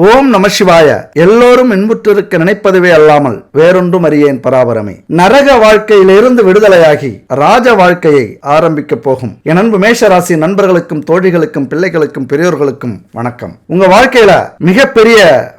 ஓம் நம சிவாய. எல்லோரும் இன்புற்றிருக்க நினைப்பதுவே அல்லாமல் வேறொன்றும் அறியேன் பராபரமே. நரக வாழ்க்கையிலிருந்து விடுதலையாகி ராஜ வாழ்க்கையை ஆரம்பிக்க போகும். என் அன்பு மேஷராசி நண்பர்களுக்கும் தோழிகளுக்கும் பிள்ளைகளுக்கும் பெரியோர்களுக்கும் வணக்கம். உங்க வாழ்க்கையில மிகப்பெரிய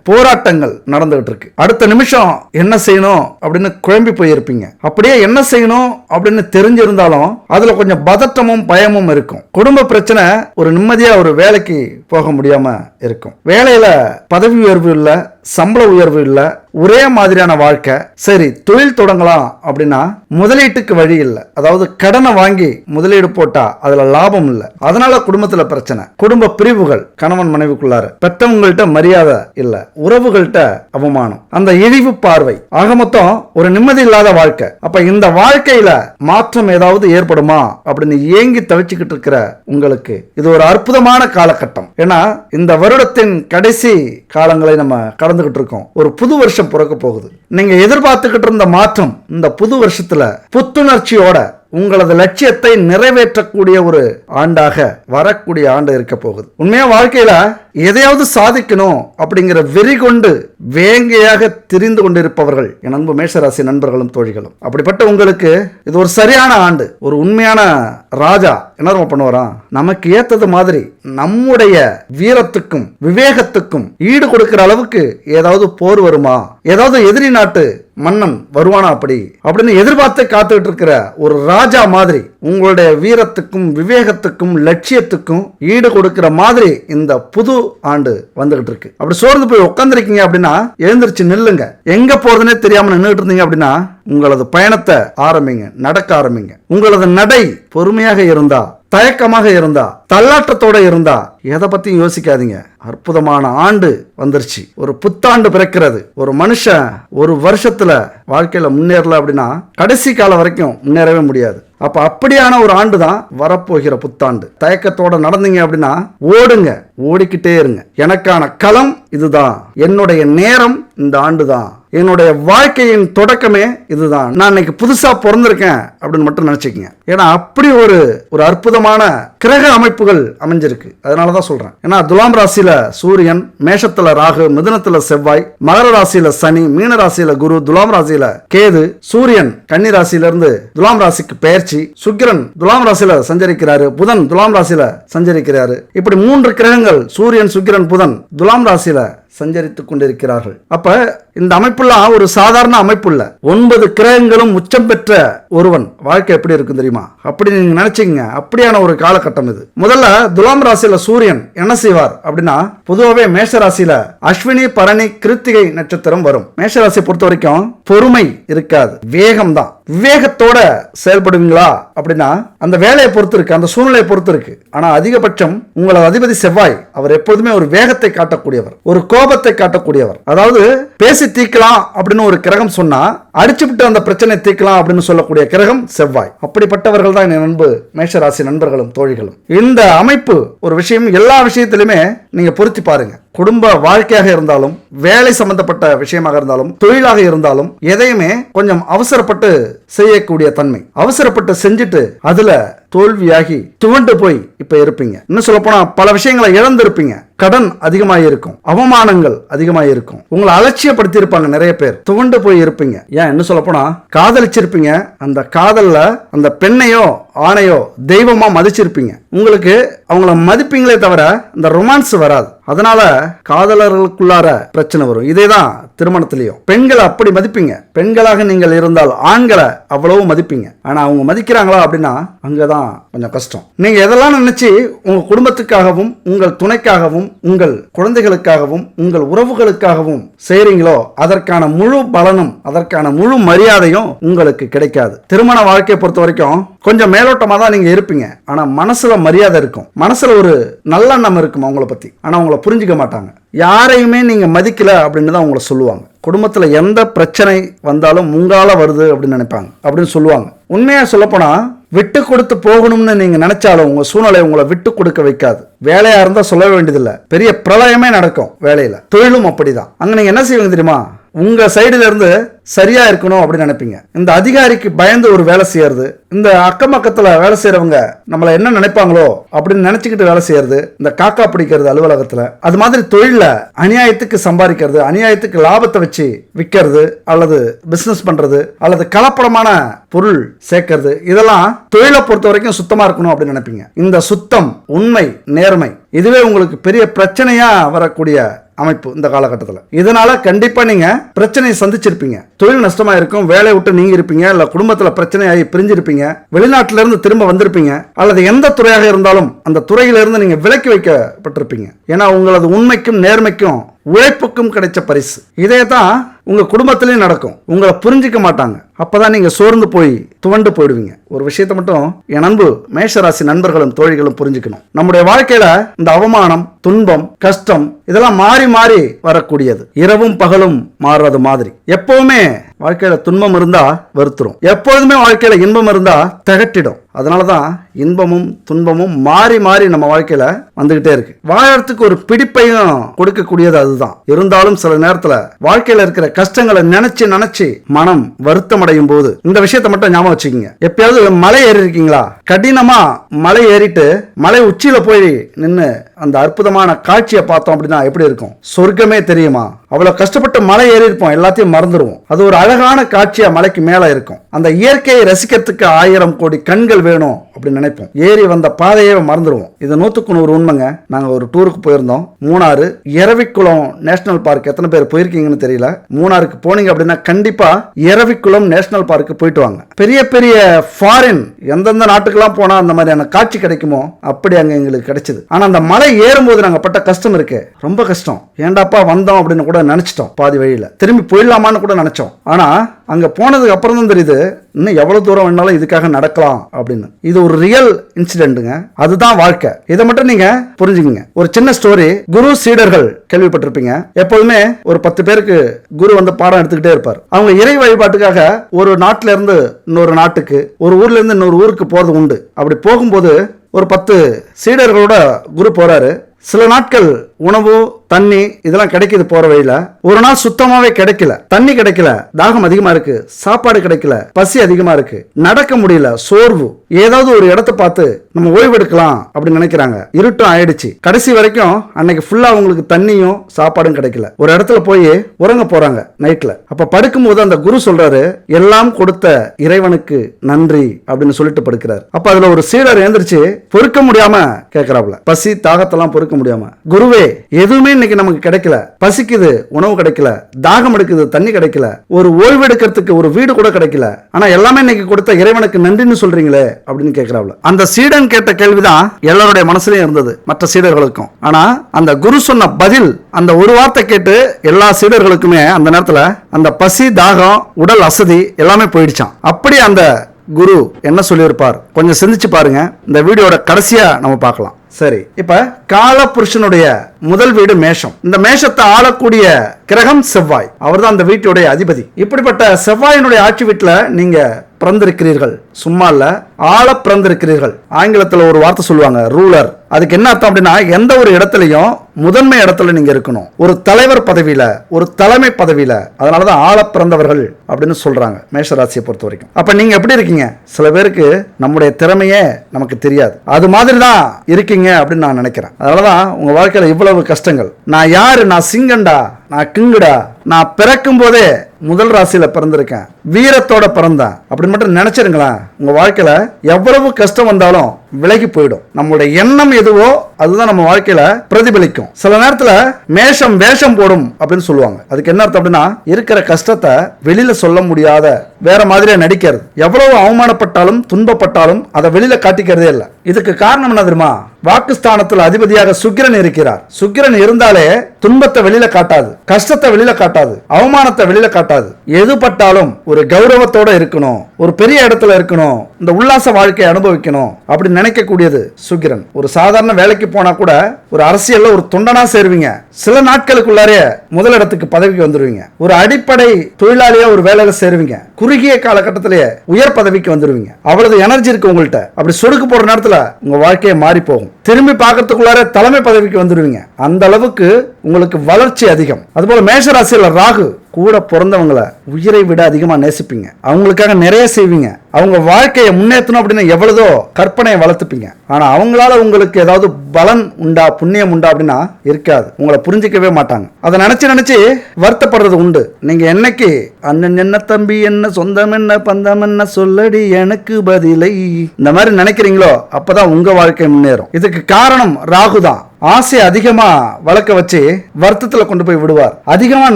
போராட்டங்கள் நடந்துகிட்டு இருக்கு அடுத்த நிமிஷம் என்ன செய்யணும் அப்படின்னு குழம்பி போயிருப்பீங்க. அப்படியே என்ன செய்யணும் அப்படின்னு தெரிஞ்சிருந்தாலும் அதுல கொஞ்சம் பதட்டமும் பயமும் இருக்கும். குடும்ப பிரச்சனை ஒரு நிம்மதியா ஒரு வேலைக்கு போக முடியாம இருக்கும். வேலையில பதவி உயர்வு இல்லை சம்பள உயர்வு இல்ல ஒரே மாதிரியான வாழ்க்கை. சரி தொழில் தொடங்கலாம் அப்படின்னா முதலீட்டுக்கு வழி இல்லை. அதாவது கடனை வாங்கி முதலீடு போட்டா அதுல லாபம் இல்லை. அதனால குடும்பத்துல பிரச்சனை. குடும்ப பிரிவுகள் கணவன் மனைவிக்குள்ளார. பெற்றவங்கள்ட்ட மரியாதை இல்ல உறவுகள்கிட்ட அவமானம். அந்த இழிவு பார்வை. ஆக மொத்தம் ஒரு நிம்மதி இல்லாத வாழ்க்கை. அப்ப இந்த வாழ்க்கையில மாற்றம் ஏதாவது ஏற்படுமா அப்படின்னு ஏங்கி தவிச்சுக்கிட்டு இருக்கிற உங்களுக்கு இது ஒரு அற்புதமான காலகட்டம். ஏன்னா இந்த வருடத்தின் கடைசி காலங்களை நம்ம கடந்துகிட்டு இருக்கோம் ஒரு புது வருஷம் பிறக்க போகுது. நீங்க எதிர்பார்த்துக்கிட்டு இருந்த மாற்றம் இந்த புது வருஷத்துல புத்துணர்ச்சியோட உங்களது லட்சியத்தை நிறைவேற்றக்கூடிய ஒரு ஆண்டாக வரக்கூடிய ஆண்டு இருக்க போகுது. உண்மையா வாழ்க்கையில எதையாவது சாதிக்கணும் அப்படிங்கிற வெறி கொண்டு வேங்கையாக திரிந்து கொண்டிருப்பவர்கள் என் அன்பு மேஷராசி நண்பர்களும் தோழிகளும். அப்படிப்பட்ட உங்களுக்கு இது ஒரு சரியான ஆண்டு. ஒரு உண்மையான ராஜா என்ன பண்ணுவாராம் நமக்கு ஏத்தது மாதிரி நம்முடைய வீரத்துக்கும் விவேகத்துக்கும் ஈடு கொடுக்கிற அளவுக்கு ஏதாவது போர் வருமா? ஏதாவது எதிரி நாட்டு மன்னன் வருவானா அப்படி? அப்படின்னு எதிர்பார்த்து காத்துக்கிட்டு இருக்கிற ஒரு ராஜா மாதிரி உங்களுடைய வீரத்துக்கும் விவேகத்துக்கும் லட்சியத்துக்கும் ஈடு கொடுக்கிற மாதிரி இந்த புது ஆண்டு வந்துகிட்டு இருக்கு அப்படி சோர்ந்து போய் உட்காந்துருக்கீங்க அப்படின்னா எழுந்திருச்சு நில்லுங்க. எங்க போறதுன்னே தெரியாம நின்றுட்டு இருந்தீங்க அப்படின்னா உங்களது பயணத்தை ஆரம்பிங்க நடக்க ஆரம்பிங்க. உங்களது நடை பொறுமையாக இருந்தா தயக்கமாக இருந்தா தள்ளாட்டத்தோட இருந்தா எதை பத்தியும் யோசிக்காதீங்க. அற்புதமான ஆண்டு வந்துருச்சு. ஒரு புத்தாண்டு பிறக்கிறது. ஒரு மனுஷன் ஒரு வருஷத்துல வாழ்க்கையில முன்னேறல அப்படின்னா கடைசி காலம் வரைக்கும் முன்னேறவே முடியாது. அப்ப அப்படியான ஒரு ஆண்டு தான் வரப்போகிற புத்தாண்டு. தயக்கத்தோட நடந்தீங்க அப்படின்னா ஓடுங்க ஓடிக்கிட்டே இருங்க. எனக்கான களம் இதுதான். என்னுடைய நேரம் இந்த ஆண்டு தான் என்னுடைய வாழ்க்கையின் தொடக்கமே இதுதான். நான் இன்னைக்கு புதுசா பிறந்திருக்கேன் அப்படின்னு மட்டும் நினைச்சுக்கங்க. ஏன்னா அப்படி ஒரு ஒரு அற்புதமான கிரக அமைப்புகள் அமைஞ்சிருக்கு. அதனால தான் சொல்றேன். ஏன்னா துலாம் ராசியில சூரியன் மேஷத்துல ராகு மிதுனத்துல செவ்வாய் மகர ராசியில சனி மீன ராசியில குரு துலாம் ராசியில கேது சூரியன் கன்னி ராசியிலிருந்து துலாம் ராசிக்கு பெயர்ச்சி சுக்கிரன் துலாம் ராசியில சஞ்சரிக்கிறாரு புதன் துலாம் ராசியில சஞ்சரிக்கிறாரு. இப்படி மூன்று கிரகங்கள் சூரியன் சுக்கிரன் புதன் துலாம் ராசியில சஞ்சரித்துக் கொண்டிருக்கிறார்கள். அப்ப இந்த அமைப்புலாம் ஒரு சாதாரண அமைப்பு இல்ல ஒன்பது கிரகங்களும் உச்சம் பெற்ற ஒருவன். வாழ்க்கை எப்படி இருக்கும் தெரியுமா? அப்படி நீங்க நினைச்சீங்க அப்படியான ஒரு காலகட்டம் இது. முதல்ல துலாம் ராசியில சூரியன் என்ன செய்வார் அப்படின்னா பொதுவாகவே மேஷ ராசியில அஸ்வினி பரணி கிருத்திகை நட்சத்திரம் வரும். மேஷ ராசியை பொறுத்த வரைக்கும் பொறுமை இருக்காது. வேகம் தான் விவேகத்தோட செயல்படுவீங்களா? அப்படின்னா அந்த வேலையை பொறுத்து இருக்கு அந்த சூழ்நிலையை பொறுத்து இருக்கு. ஆனா அதிகபட்சம் உங்களது அதிபதி செவ்வாய் அவர் எப்போதுமே ஒரு வேகத்தை காட்டக்கூடியவர் ஒரு கோபத்தை காட்டக்கூடியவர். அதாவது பேசி தீக்கலாம் அப்படின்னு ஒரு கிரகம் சொன்னா அடிச்சுவிட்டு அந்த பிரச்சனை தீர்க்கலாம் அப்படின்னு சொல்லக்கூடிய கிரகம் செவ்வாய். அப்படிப்பட்டவர்கள் தான் என் நண்பு மேஷராசி நண்பர்களும் தோழிகளும். இந்த அமைப்பு ஒரு விஷயம் எல்லா விஷயத்திலுமே நீங்க பொருத்தி பாருங்க. குடும்ப வாழ்க்கையாக இருந்தாலும் வேலை சம்பந்தப்பட்ட விஷயமாக இருந்தாலும் தொழிலாக இருந்தாலும் எதையுமே கொஞ்சம் அவசரப்பட்டு செய்யக்கூடிய தன்மை. அவசரப்பட்டு செஞ்சுட்டு அதுல தோல்வியாகி துவண்டு போய் இப்ப இருப்பீங்க. இன்னும் சொல்ல போனா பல விஷயங்களை இழந்திருப்பீங்க. கடன் அதிகமாக இருக்கும் அவமானங்கள் அதிகமாக இருக்கும் உங்களை அலட்சியப்படுத்தி இருப்பாங்க நிறைய பேர். துவண்டு போய் இருப்பீங்க. ஏன்? என்ன சொல்ல போனா காதலிச்சிருப்பீங்க. அந்த காதல்ல அந்த பெண்ணையோ ஆணையோ தெய்வமா மதிச்சிருப்பீங்க. உங்களுக்கு அவங்கள மதிப்பீங்களே தவிர இந்த ரொமான்ஸ் வராது. அதனால காதலர்களுக்குள்ளார பிரச்சனை வரும். இதே தான் திருமணத்திலையும். பெண்களை அப்படி மதிப்பீங்க. பெண்களாக நீங்கள் இருந்தால் ஆண்களை அவ்வளவு மதிப்பீங்க. ஆனா அவங்க மதிக்கிறாங்களா அப்படின்னா அங்கதான் கொஞ்சம் கஷ்டம். நீங்க எதெல்லாம் நினைச்சு உங்க குடும்பத்துக்காகவும் உங்கள் துணைக்காகவும் உங்கள் குழந்தைகளுக்காகவும் உங்கள் உறவுகளுக்காகவும் செய்றீங்களோ அதற்கான முழு பலனும் அதற்கான முழு மரியாதையும் உங்களுக்கு கிடைக்காது. திருமண வாழ்க்கையை பொறுத்த வரைக்கும் கொஞ்சம் மேலோட்டமா தான் நீங்க இருப்பீங்க. ஆனா மனசுல மரியாதை இருக்கும். மனசுல ஒரு நல்லெண்ணம் இருக்கும் அவங்கள பத்தி. ஆனா அவங்கள புரிஞ்சுக்க மாட்டாங்க. யாரையுமே நீங்க மதிக்கல அப்படின்னு தான் உங்களை சொல்லுவாங்க. குடும்பத்தில் எந்த பிரச்சனை வந்தாலும் முங்கால வருது அப்படின்னு நினைப்பாங்க. அப்படின்னு சொல்லுவாங்க. உண்மையாக சொல்லப்போனால் விட்டு கொடுத்து போகணும்னு நீங்க நினைச்சாலும் உங்க சூழ்நிலை உங்களை விட்டு கொடுக்க வைக்காது. வேலையா இருந்தா சொல்ல வேண்டியதில்லை. பெரிய பிரளயமே நடக்கும் வேலையில. தொழிலும் அப்படிதான். அங்க நீங்க என்ன செய்வீங்க தெரியுமா? உங்க சைடுல இருந்து சரியா இருக்கணும் அப்படின்னு நினைப்பீங்க. இந்த அதிகாரிக்கு பயந்து ஒரு வேலை செய்யறது இந்த அக்கம் பக்கத்துல வேலை செய்யறவங்க நம்மள என்ன நினைப்பாங்களோ அப்படின்னு நினைச்சுக்கிட்டு வேலை செய்யறது இந்த காக்கா பிடிக்கிறது அலுவலகத்துல அது மாதிரி தொழில அநியாயத்துக்கு சம்பாதிக்கிறது அநியாயத்துக்கு லாபத்தை வச்சு விற்கிறது அல்லது பிசினஸ் பண்றது அல்லது கலப்படமான பொருள் சேர்க்கறது இதெல்லாம் தொழிலை பொறுத்த வரைக்கும் சுத்தமா இருக்கணும் அப்படின்னு நினைப்பீங்க. இந்த சுத்தம் உண்மை நேர்மை இதுவே உங்களுக்கு பெரிய பிரச்சனையா வரக்கூடிய அமைப்பு இந்த காலகட்டத்தில். இதனால கண்டிப்பா நீங்க பிரச்சனையை சந்திச்சிருப்பீங்க. தொழில் நஷ்டமா இருக்கும் வேலையை விட்டு நீங்க இருப்பீங்க இல்ல குடும்பத்துல பிரச்சனையாகி பிரிஞ்சிருப்பீங்க வெளிநாட்டுல இருந்து திரும்ப வந்திருப்பீங்க அல்லது எந்த துறையாக இருந்தாலும் அந்த துறையிலிருந்து நீங்க விலக்கி வைக்கப்பட்டிருப்பீங்க. ஏன்னா உங்களது உண்மைக்கும் நேர்மைக்கும் உழைப்புக்கும் கிடைச்ச பரிசு. இதே தான் உங்க குடும்பத்திலையும் நடக்கும். உங்களை புரிஞ்சிக்க மாட்டாங்க. அப்பதான் நீங்க சோர்ந்து போய் துவண்டு போயிடுவீங்க. ஒரு விஷயத்தை மட்டும் என் அன்பு மேஷராசி நண்பர்களும் தோழிகளும் புரிஞ்சுக்கணும். நம்முடைய வாழ்க்கையில இந்த அவமானம் துன்பம் கஷ்டம் இதெல்லாம் மாறி மாறி வரக்கூடியது. இரவும் பகலும் மாறுறது மாதிரி. எப்பவுமே வாழ்க்கையில துன்பம் இருந்தா வருத்துரும் எப்பொழுதுமே வாழ்க்கையில இன்பம் இருந்தா திகட்டிடும். அதனால தான் இன்பமும் துன்பமும் மாறி மாறி நம்ம வாழ்க்கையில வந்துகிட்டே இருக்கு. வாழறதுக்கு ஒரு பிடிப்பையும் கொடுக்கக்கூடியது அதுதான். இருந்தாலும் சில நேரத்துல வாழ்க்கையில இருக்கிற கஷ்டங்களை நினைச்சு நினைச்சு மனம் வருத்தம் அடையும் போது இந்த விஷயத்தை மட்டும் ஞாபகம் வச்சுக்கோங்க. எப்பயாவது மலை ஏறி இருக்கீங்களா? கடினமா மலை ஏறிட்டு மலை உச்சியில போய் நின்று அந்த அற்புதமான காட்சியை பார்த்தோம் அப்படின்னா எப்படி இருக்கும்? சொர்க்கமே தெரியுமா? அவ்வளவு கஷ்டப்பட்டு மலை ஏறி இருப்போம் எல்லாத்தையும் மறந்துடுவோம் அது ஒரு அழகான காட்சியா மலைக்கு மேல இருக்கும். அந்த இயற்கையை ரசிக்கிறதுக்கு ஆயிரம் கோடி கண்கள் வேணும் அப்படின்னு நினைப்போம் ஏறி வந்த பாதையே மறந்துடுவோம். இது நூத்துக்கு நூறு உண்மைங்க. நாங்கள் ஒரு டூருக்கு போயிருந்தோம். மூணாறு இரவிக்குளம் நேஷனல் பார்க் எத்தனை பேர் போயிருக்கீங்கன்னு தெரியல. மூணாருக்கு போனீங்க அப்படின்னா கண்டிப்பா இரவிக்குளம் நேஷனல் பார்க்கு போயிட்டு வாங்க. பெரிய பெரிய ஃபாரின் எந்தெந்த நாட்டுக்கெல்லாம் போனா அந்த மாதிரியான காட்சி கிடைக்குமோ அப்படி அங்கே எங்களுக்கு கிடைச்சது. ஆனால் அந்த மலை ஏறும்போது நாங்கள் பட்ட கஷ்டம் இருக்கு. ரொம்ப கஷ்டம். ஏண்டாப்பா வந்தோம் அப்படின்னு கூட நினைச்சிட்டோம். பாதி வழியில். திரும்பி போயிடலாமான்னு கூட நினைச்சோம். ஆனால் அங்கே போனதுக்கு அப்புறம் தான் தெரியுது இன்னும் எவ்வளோ தூரம் வேணாலும் இதுக்காக நடக்கலாம் அப்படின்னு. இது ஒரு ரியல் இன்சிடென்ட்டுங்க அதுதான் வாழ்க்கை. இதை மட்டும் நீங்க புரிஞ்சுக்கங்க. ஒரு சின்ன ஸ்டோரி குரு சீடர்கள் கேள்விப்பட்டிருப்பீங்க. எப்போதுமே ஒரு பத்து பேருக்கு குரு வந்து பாடம் எடுத்துக்கிட்டே இருப்பார். அவங்க இறை வழிபாட்டுக்காக ஒரு நாட்டில இருந்து இன்னொரு நாட்டுக்கு ஒரு ஊர்ல இருந்து இன்னொரு ஊருக்கு போறது உண்டு. அப்படி போகும்போது ஒரு பத்து சீடர்களோட குரு போறாரு. சில நாட்கள் உணவு தண்ணி இதெல்லாம் கிடைக்குது போற வழியில. ஒரு நாள் சுத்தமாவே கிடைக்கல. தண்ணி கிடைக்கல. தாகம் அதிகமா இருக்கு. சாப்பாடு கிடைக்கல. பசி அதிகமா இருக்கு. நடக்க முடியல. சோர்வு. ஏதாவது ஒரு இடத்த பார்த்து நம்ம ஓய்வு எடுக்கலாம் அப்படின்னு நினைக்கிறாங்க. இருட்டும் ஆயிடுச்சு. கடைசி வரைக்கும் அன்னைக்கு ஃபுல்லா அவங்களுக்கு தண்ணியும் சாப்பாடும் கிடைக்கல. ஒரு இடத்துல போய் உறங்க போறாங்க நைட்ல. அப்ப படுக்கும்போது அந்த குரு சொல்றாரு எல்லாம் கொடுத்த இறைவனுக்கு நன்றி அப்படின்னு சொல்லிட்டு படுக்கிறார். அப்ப அதுல ஒரு சீடர் எழுந்திரிச்சு பொறுக்க முடியாம கேட்கிறாப்ல பசி தாகத்தெல்லாம் பொறுக்க முடியாம. குருவே எதுவுமே இன்னைக்கு நமக்கு கிடைக்கல. பசிக்குது உணவு கிடைக்கல. தாகம் எடுக்குது தண்ணி கிடைக்கல. ஒரு ஓய்வு எடுக்கிறதுக்கு ஒரு வீடு கூட கிடைக்கல. ஆனா எல்லாமே இன்னைக்கு கொடுத்த இறைவனுக்கு நன்றின்னு சொல்றீங்களே அப்படின்னு கேட்கிறாள் அந்த சீடன் கேட்ட கேள்விதான் எல்லாருடைய மனசுலயும் இருந்தது மற்ற சீடர்களுக்கும். ஆனா அந்த குரு சொன்ன பதில் அந்த ஒரு வார்த்தை கேட்டு எல்லா சீடர்களுக்குமே அந்த நேரத்துல அந்த பசி தாகம் உடல் அசதி எல்லாமே போயிடுச்சான் அப்படி அந்த குரு என்ன சொல்லியிருப்பார்? கொஞ்சம் சிந்திச்சு பாருங்க. இந்த வீடியோட கடைசியா நம்ம பார்க்கலாம். சரி இப்ப காலபுருஷனுடைய முதல் வீடு மேஷம். இந்த மேஷத்தை ஆளக்கூடிய கிரகம் செவ்வாய். அவர்தான் அந்த வீட்டுடைய அதிபதி. இப்படிப்பட்ட செவ்வாயினுடைய ஆட்சி வீட்டுல நீங்க பிறந்திருக்கிறீர்கள். சும்மா இல்ல. ஆள பிறந்திருக்கிறீர்கள். ஆங்கிலத்துல ஒரு வார்த்தை சொல்லுவாங்க ரூலர் அதுக்கு என்ன அர்த்தம் அப்படின்னா எந்த ஒரு இடத்துலையும் முதன்மை இடத்துல நீங்க இருக்கணும். ஒரு தலைவர் பதவியில ஒரு தலைமை பதவியில. அதனாலதான் ஆள பிறந்தவர்கள் அப்படின்னு சொல்றாங்க மேஷராசியை பொறுத்த வரைக்கும். அப்ப நீங்க எப்படி இருக்கீங்க? சில பேருக்கு நம்முடைய திறமையே நமக்கு தெரியாது. அது மாதிரி தான் இருக்கீங்க அப்படின்னு நான் நினைக்கிறேன். அதனாலதான் உங்க வாழ்க்கையில இவ்வளவு கஷ்டங்கள். நான் யாரு? நான் சிங்கண்டா? நான் கிங்குடா? நான் பிறக்கும் போதே முதல் ராசியில பிறந்திருக்கேன். வீரத்தோட பிறந்தேன் அப்படின்னு மட்டும் நினைச்சிருங்களேன். உங்க வாழ்க்கையில எவ்வளவு கஷ்டம் வந்தாலும் விலகி போயிடும். நம்மளுடைய எண்ணம் எதுவோ அதுதான் நம்ம வாழ்க்கையில பிரதிபலிக்கும். சில நேரத்துல மேஷம் வேஷம் போடும் அப்படின்னு சொல்லுவாங்க. அதுக்கு என்ன அர்த்தம் அப்படின்னா இருக்கிற கஷ்டத்தை வெளியில சொல்ல முடியாத வேற மாதிரியா நடிக்கிறது. எவ்வளவு அவமானப்பட்டாலும் துன்பப்பட்டாலும் அதை வெளியில காட்டிக்கிறதே இல்லை. இதுக்கு காரணம் என்ன தெரியுமா? வாக்குஸ்தானத்தில் அதிபதியாக சுக்கிரன் இருக்கிறார். சுக்கிரன் இருந்தாலே துன்பத்தை வெளியில காட்டாது கஷ்டத்தை வெளியில காட்டாது அவமானத்தை வெளியில காட்டாது. எது பட்டாலும் ஒரு கௌரவத்தோட இருக்கணும் ஒரு பெரிய இடத்துல இருக்கணும் இந்த உல்லாச வாழ்க்கையை அனுபவிக்கணும் அப்படின்னு நினைக்கக்கூடியது சுக்கிரன். ஒரு சாதாரண வேலைக்கு போனா கூட ஒரு அரசியல்ல ஒரு தொண்டனா சேருவீங்க. சில நாட்களுக்குள்ளாரே முதலிடத்துக்கு பதவிக்கு வந்துருவீங்க. ஒரு அடிப்படை தொழிலாளியா ஒரு வேலையில சேருவீங்க. குறுகிய காலகட்டத்திலேயே உயர் பதவிக்கு வந்துருவீங்க. அவ்வளவு எனர்ஜி இருக்கு உங்கள்கிட்ட அப்படி சொடுக்கு போற நேரத்துல உங்க வாழ்க்கையை மாறி போகும். திரும்பி பார்க்கறதுக்குள்ளார தலைமை பதவிக்கு வந்துருவீங்க. அந்த அளவுக்கு உங்களுக்கு வளர்ச்சி அதிகம். அதுபோல மேஷராசியில் ராகு கூட பிறந்தவங்களை உயிரை விட அதிகமாக நேசிப்பீங்க. அவங்களுக்காக நிறைய செய்வீங்க. அவங்க வாழ்க்கையை முன்னேற்றணும் அப்படின்னு எவ்வளதோ கற்பனையை வளர்த்துப்பீங்க. ஆனால் அவங்களால உங்களுக்கு ஏதாவது பலன் உண்டா புண்ணியம் உண்டா அப்படின்னா இருக்காது. உங்களை புரிஞ்சிக்கவே மாட்டாங்க. அதை நினச்சி நினச்சி வருத்தப்படுறது உண்டு. நீங்கள் என்னைக்கு அண்ணன் என்ன தம்பி என்ன சொந்தம் என்ன பந்தம் என்ன சொல்லடி எனக்கு பதிலை. இந்த மாதிரி நினைக்கிறீங்களோ அப்போதான் உங்கள் வாழ்க்கை முன்னேறும். இதுக்கு காரணம் ராகு தான். ஆசை அதிகமாக வளர்க்க வச்சு வருத்தத்தில் கொண்டு போய் விடுவார். அதிகமாக